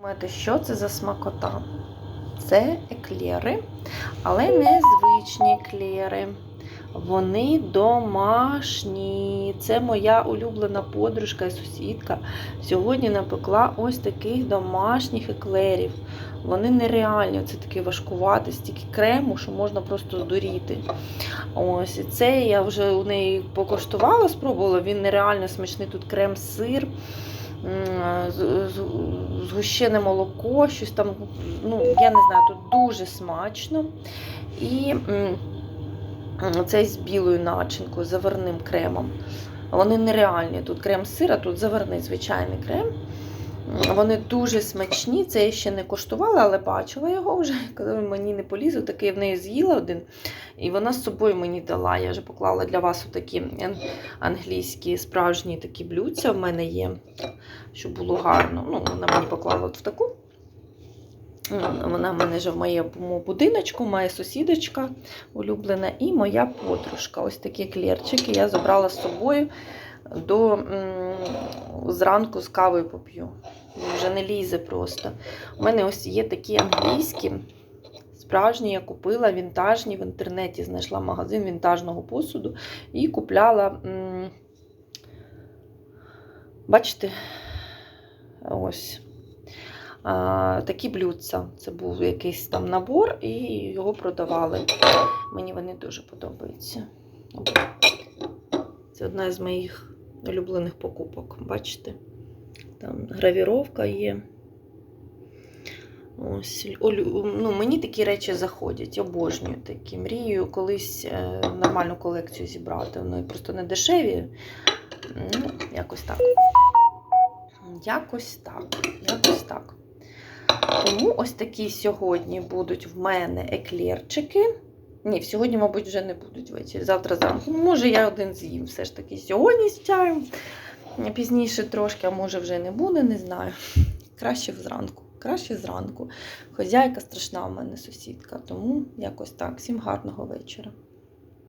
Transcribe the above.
Думаєте, що це за смакота? Це еклери, але не звичні еклери. Вони домашні. Це моя улюблена подружка і сусідка. Сьогодні напекла ось таких домашніх еклерів. Вони нереальні, це такі важкувати, стільки крему, що можна просто здуріти. Ось і це я вже у неї покоштувала, спробувала. Він нереально смачний. Тут крем-сир, згущене молоко, щось там. Ну, я не знаю, тут дуже смачно. І цей з білою начинкою, заварним кремом. Вони нереальні. Тут крем сира, тут заварний звичайний крем. Вони дуже смачні. Це я ще не коштувала, але бачила його вже. Коли мені не полізу, такий в неї з'їла один. І вона з собою мені дала. Я вже поклала для вас такі англійські справжні такі блюдця в мене є, щоб було гарно. Ну, вона мені поклала от в таку. Вона в мене вже в моєму будиночку, моя сусідочка улюблена і моя подружка. Ось такі клерчики я забрала з собою до зранку з кавою поп'ю. Вже не лізе просто. У мене ось є такі англійські. Справжні я купила вінтажні в інтернеті, знайшла магазин вінтажного посуду і купляла. Бачите, ось такі блюдця. Це був якийсь там набор, і його продавали. Мені вони дуже подобаються. Це одна з моїх улюблених покупок. Бачите? Там гравіровка є. Ось, ну, мені такі речі заходять, обожнюю такі. Мрію колись е, нормальну колекцію зібрати. Вони просто не дешеві. Ну, якось так. Якось так. Якось так. Тому ось такі сьогодні будуть в мене еклерчики. Ні, сьогодні, мабуть, вже не будуть ввечері. Завтра зранку. Ну, Може, я один з'їм все ж таки сьогодні з чаєм. Пізніше трошки, а може вже не буде, не знаю. Краще зранку. Краще зранку. Хозяйка страшна в мене сусідка, тому якось так. Всім гарного вечора.